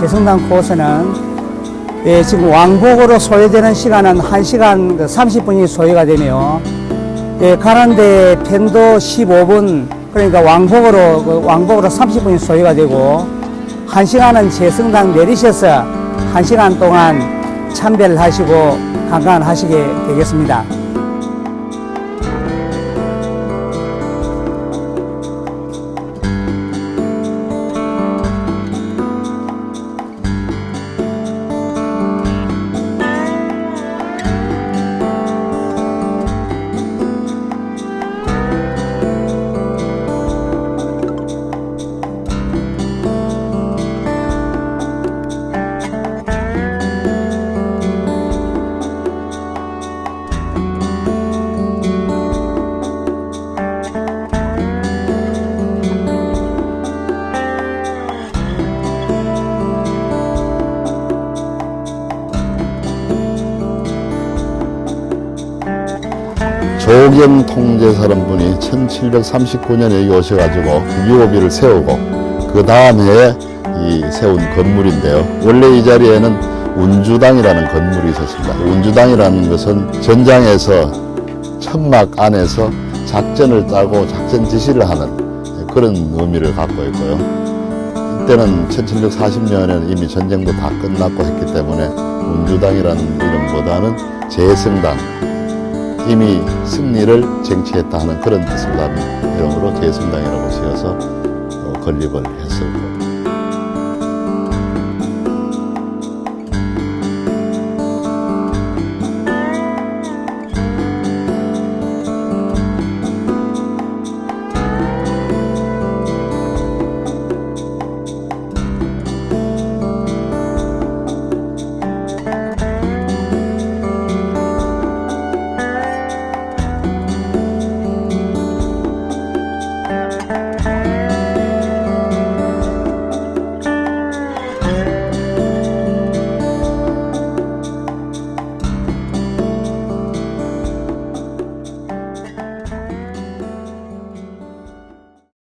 제성당 코스는 예, 지금 왕복으로 소요되는 시간은 1시간 30분이 소요가 되며 예, 가는데 편도 15분 그러니까 왕복으로 그 왕복으로 30분이 소요가 되고 1시간은 제성당 내리셔서 1시간 동안 참배를 하시고 관광을 하시게 되겠습니다. 조경 통제사란 분이 1739년에 여기 오셔가지고 유오비를 세우고 그 다음 해에 이 세운 건물인데요. 원래 이 자리에는 운주당이라는 건물이 있었습니다. 운주당이라는 것은 전장에서 천막 안에서 작전을 짜고 작전 지시를 하는 그런 의미를 갖고 있고요. 이때는 1740년에는 이미 전쟁도 다 끝났고 했기 때문에 운주당이라는 이름보다는 재성당 이미 승리를 쟁취했다 하는 그런 뜻을 담은 이름으로 재성당이라고 지어서 어, 건립을 했었고